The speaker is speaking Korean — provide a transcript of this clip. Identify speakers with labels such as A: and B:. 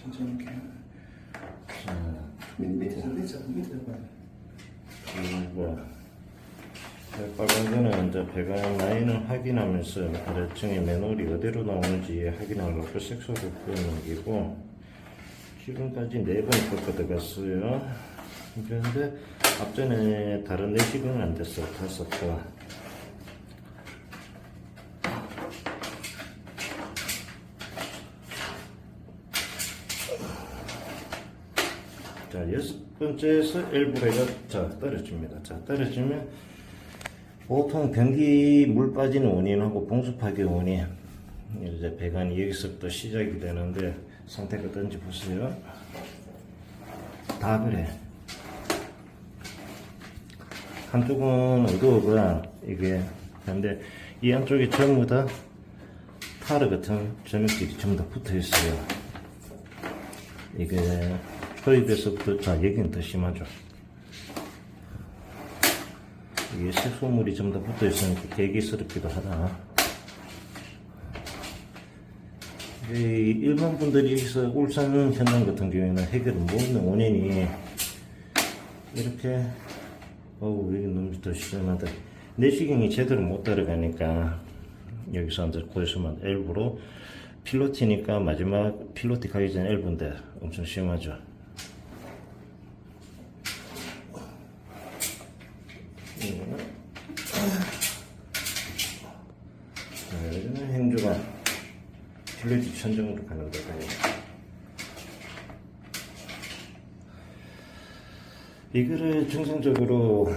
A: 천천히 이렇게.
B: 자,
A: 밑, 밑에서 밑에서 밑에서 봐요.
B: 그리고 빨간 거는 이제 배관 라인을 확인하면서 아래층에 맨홀이 어디로 나오는지 확인하려고 색소를 뿌는 기고 지금까지 네 번 꺾어 들어갔어요. 그런데 앞전에 다른 내식은 안 됐어. 다섯 번. 자, 여섯 번째에서 엘브레가 자, 떨어집니다. 자, 떨어지면 보통 변기 물 빠지는 원인하고 파괴 원인 이제 배관이 여기서부터 시작이 되는데 상태가 어떤지 보세요. 다 그래. 한쪽은 어두워가 이게 근데 이 안쪽에 전부 다 타르 같은 점액들이 전부 다 붙어 있어요. 이게 허입에서부터 자 여기는 더 심하죠. 이게 색소물이 전부 다 붙어 있으니까 대기스럽기도 하다. 이 일반 분들이 여기서 울산 현장 같은 경우에는 해결을 못하는 원인이 이렇게 어우 여기 너무 더 시원하다. 내시경이 제대로 못 따라가니까 여기서 이제 고에서만 일부러 필로티니까 마지막 필로티 가기 전에 일부인데 엄청 심하죠. 자, 여기는 행주가 필로티 천정으로 가는 거예요. 이거를 정상적으로